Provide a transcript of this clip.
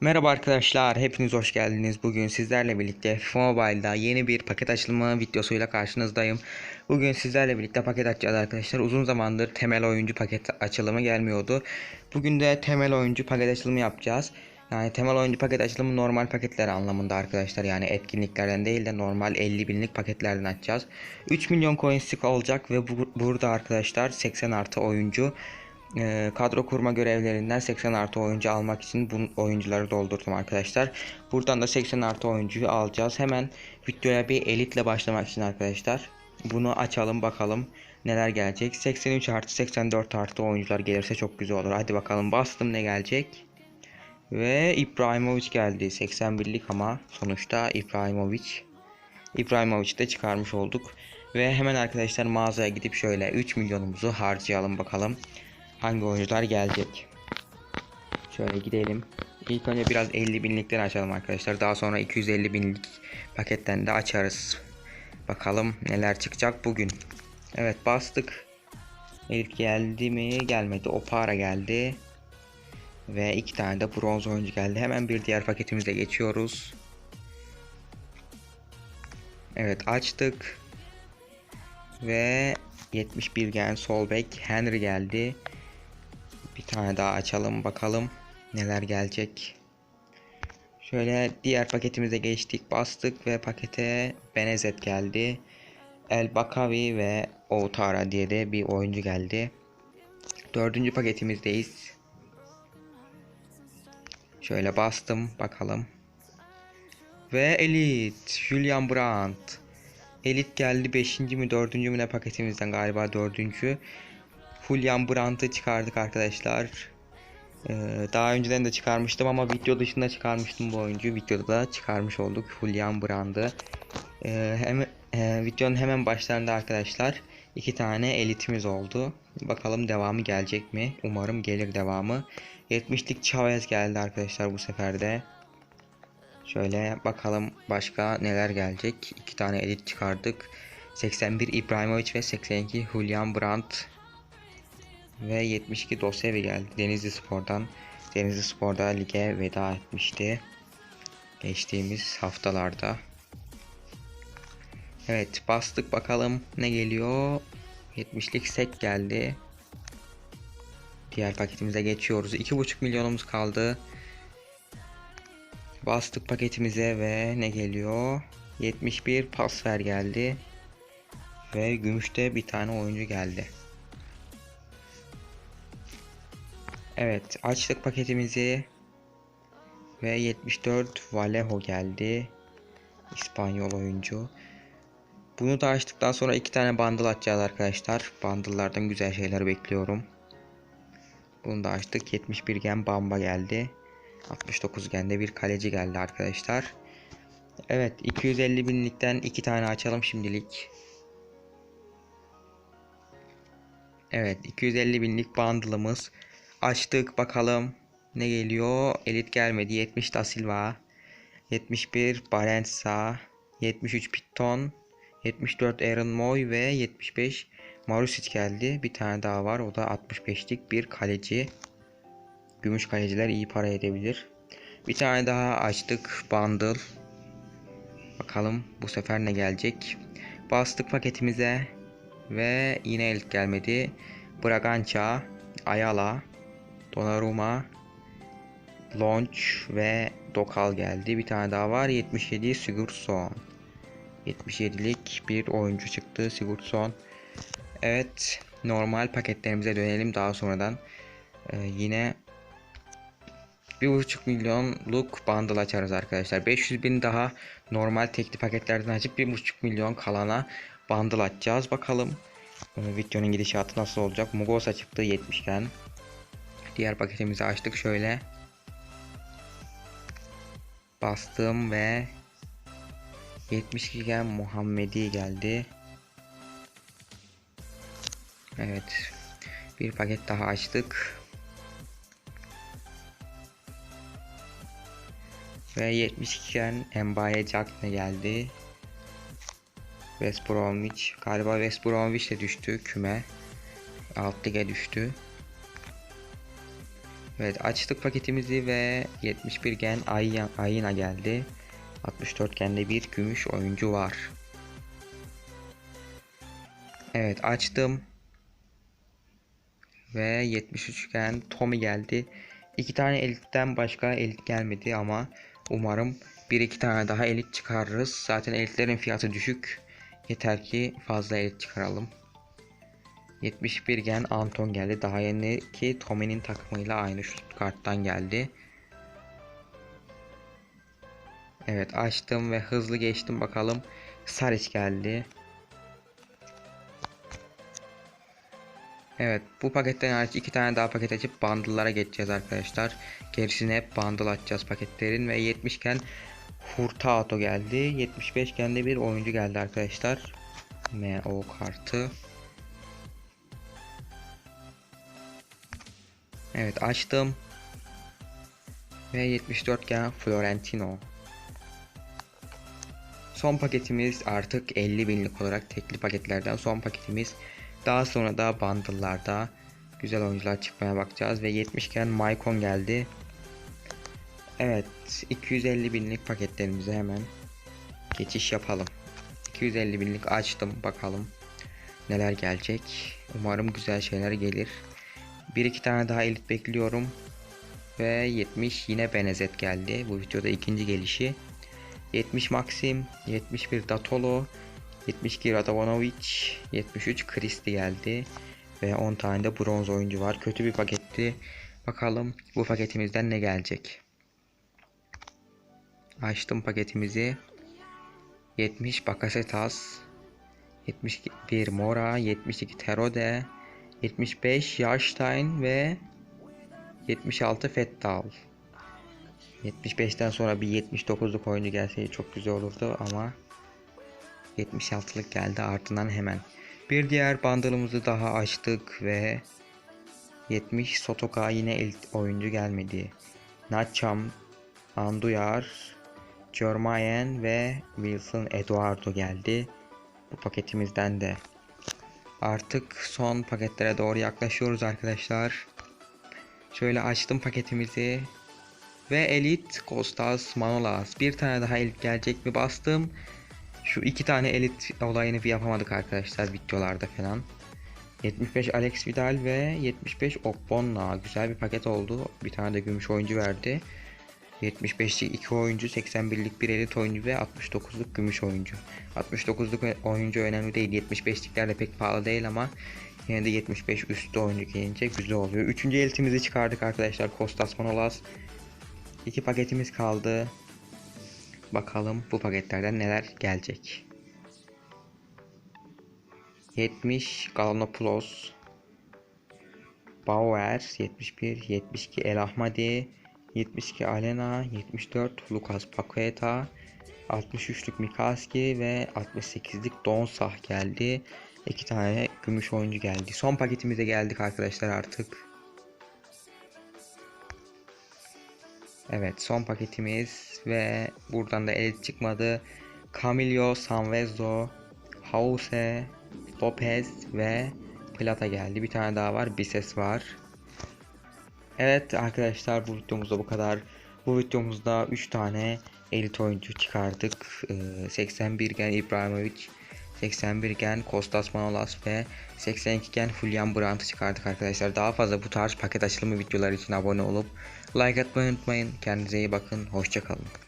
Merhaba arkadaşlar, hepiniz hoş geldiniz. Bugün sizlerle birlikte FIFA Mobile'da yeni bir paket açılımı videosuyla karşınızdayım. Bugün sizlerle birlikte paket açacağız arkadaşlar. Uzun zamandır temel oyuncu paket açılımı gelmiyordu. Bugün de temel oyuncu paket açılımı yapacağız. Yani temel oyuncu paket açılımı normal paketler anlamında arkadaşlar. Yani etkinliklerden değil de normal 50 binlik paketlerden açacağız. 3 milyon coin stick olacak ve bu, burada arkadaşlar 80 artı oyuncu e, kadro kurma görevlerinden 80 artı oyuncu almak için bu oyuncuları doldurdum arkadaşlar. Buradan da 80 artı oyuncuyu alacağız. Hemen videoya bir elitle başlamak için arkadaşlar. Bunu açalım bakalım neler gelecek. 83 artı 84 artı oyuncular gelirse çok güzel olur. Hadi bakalım bastım ne gelecek. Ve İbrahimovic geldi. 81'lik ama sonuçta İbrahimovic. İbrahimovic'i de çıkarmış olduk. Ve hemen arkadaşlar mağazaya gidip şöyle 3 milyonumuzu harcayalım bakalım hangi oyuncular gelecek. Şöyle gidelim. İlk önce biraz 50 binlikten açalım arkadaşlar. Daha sonra 250 binlik paketten de açarız. Bakalım neler çıkacak bugün. Evet bastık. Elif geldi mi? Gelmedi. Opara geldi. Ve iki tane de bronz oyuncu geldi. Hemen bir diğer paketimize geçiyoruz. Evet açtık. Ve 71 gen sol bek Henry geldi. Bir tane daha açalım bakalım neler gelecek. Şöyle diğer paketimize geçtik bastık ve pakete Benezet geldi. El Bakavi ve Outara diye de bir oyuncu geldi. Dördüncü paketimizdeyiz. Şöyle bastım bakalım. Ve Elite Julian Brandt. Elite geldi 5. mi 4. mü ne paketimizden galiba 4. Julian Brandt'ı çıkardık arkadaşlar. Ee, daha önceden de çıkarmıştım ama video dışında çıkarmıştım bu oyuncuyu. Videoda da çıkarmış olduk Julian Brandt'ı. Ee, e, videonun hemen başlarında arkadaşlar iki tane elitimiz oldu. Bakalım devamı gelecek mi? Umarım gelir devamı. 70'lik Chavez geldi arkadaşlar bu sefer de. Şöyle bakalım başka neler gelecek. İki tane elit çıkardık. 81 İbrahimovic ve 82 Julian Brandt ve 72 Dosevi geldi Denizli Spor'dan. Denizli Spor'da lige veda etmişti. Geçtiğimiz haftalarda. Evet bastık bakalım ne geliyor. 70'lik sek geldi. Diğer paketimize geçiyoruz. 2,5 milyonumuz kaldı. Bastık paketimize ve ne geliyor? 71 pas ver geldi. Ve gümüşte bir tane oyuncu geldi. Evet açtık paketimizi. Ve 74 Vallejo geldi. İspanyol oyuncu. Bunu da açtıktan sonra iki tane bundle açacağız arkadaşlar. Bundle'lardan güzel şeyler bekliyorum. Bunu da açtık. 71 gen Bamba geldi. 69 gende bir kaleci geldi arkadaşlar. Evet 250 binlikten iki tane açalım şimdilik. Evet 250 binlik bundle'ımız. Açtık bakalım ne geliyor. Elit gelmedi. 70 da Silva. 71 Barensa. 73 Pitton. 74 Aaron Moy ve 75 Marusic geldi. Bir tane daha var. O da 65'lik bir kaleci. Gümüş kaleciler iyi para edebilir. Bir tane daha açtık. Bundle. Bakalım bu sefer ne gelecek. Bastık paketimize. Ve yine elit gelmedi. Bragança. Ayala. Donnarumma, Launch ve Dokal geldi. Bir tane daha var. 77 Sigurdsson. 77'lik bir oyuncu çıktı Sigurdsson. Evet, normal paketlerimize dönelim daha sonradan. Ee, yine 1.5 milyonluk bundle açarız arkadaşlar. 500 bin daha normal tekli paketlerden açıp 1.5 milyon kalana bundle açacağız. Bakalım ee, videonun gidişatı nasıl olacak. Mugosa çıktı 70 iken. Diğer paketimizi açtık şöyle. Bastım ve 72 gen Muhammedi geldi. Evet. Bir paket daha açtık. Ve 72 gen Mbaye Jackne geldi. West Bromwich. Galiba West Bromwich de düştü küme. Alt düştü. Evet açtık paketimizi ve 71 gen Ayina geldi. 64 gende bir gümüş oyuncu var. Evet açtım. Ve 73 gen Tommy geldi. İki tane elitten başka elit gelmedi ama umarım bir iki tane daha elit çıkarırız. Zaten elitlerin fiyatı düşük. Yeter ki fazla elit çıkaralım. 71 gen Anton geldi. Daha yeni ki Tommy'nin takımıyla aynı şu karttan geldi. Evet açtım ve hızlı geçtim bakalım. Saric geldi. Evet bu paketten hariç iki tane daha paket açıp bundle'lara geçeceğiz arkadaşlar. Gerisini hep bundle açacağız paketlerin ve 70 gen Hurtado geldi. 75 gen de bir oyuncu geldi arkadaşlar. MO kartı. Evet açtım. Ve 74 gen Florentino. Son paketimiz artık 50 binlik olarak tekli paketlerden son paketimiz. Daha sonra da bundle'larda güzel oyuncular çıkmaya bakacağız ve 70 gen Maicon geldi. Evet 250 binlik paketlerimize hemen geçiş yapalım. 250 binlik açtım bakalım neler gelecek. Umarım güzel şeyler gelir. Bir iki tane daha elit bekliyorum. Ve 70 yine Benezet geldi. Bu videoda ikinci gelişi. 70 Maxim, 71 Datolo, 72 Radovanovic, 73 Kristi geldi. Ve 10 tane de bronz oyuncu var. Kötü bir paketti. Bakalım bu paketimizden ne gelecek. Açtım paketimizi. 70 Bakasetas, 71 Mora, 72 Terode, 75 Yarstein ve 76 Fettal. 75'ten sonra bir 79'luk oyuncu gelseydi çok güzel olurdu ama 76'lık geldi ardından hemen. Bir diğer bundle'ımızı daha açtık ve 70 Sotoka yine elit oyuncu gelmedi. Nacham, Anduyar, Jormayen ve Wilson Eduardo geldi. Bu paketimizden de Artık son paketlere doğru yaklaşıyoruz arkadaşlar. Şöyle açtım paketimizi. Ve elit Kostas Manolas. Bir tane daha elit gelecek mi bastım. Şu iki tane elit olayını bir yapamadık arkadaşlar videolarda falan. 75 Alex Vidal ve 75 Okbonna. Güzel bir paket oldu. Bir tane de gümüş oyuncu verdi. 75'lik 2 oyuncu, 81'lik bir elit oyuncu ve 69'luk gümüş oyuncu. 69'luk oyuncu önemli değil. 75'likler de pek pahalı değil ama yine de 75 üstü oyuncu gelince güzel oluyor. Üçüncü elitimizi çıkardık arkadaşlar. Kostas Manolas. İki paketimiz kaldı. Bakalım bu paketlerden neler gelecek. 70 Galanopoulos Bauer 71 72 El Ahmadi 72 Alena 74 Lucas Paqueta 63'lük Mikaski ve 68'lik Donsah geldi. İki tane gümüş oyuncu geldi. Son paketimize geldik arkadaşlar artık. Evet son paketimiz ve buradan da elit çıkmadı. Camillo Sanvezzo, Hause, Lopez ve Plata geldi. Bir tane daha var. Bises var. Evet arkadaşlar bu videomuzda bu kadar. Bu videomuzda 3 tane elit oyuncu çıkardık. Ee, 81 gen İbrahimovic, 81 gen Kostas Manolas ve 82 gen Julian Brandt'ı çıkardık arkadaşlar. Daha fazla bu tarz paket açılımı videolar için abone olup like atmayı unutmayın. Kendinize iyi bakın. Hoşçakalın.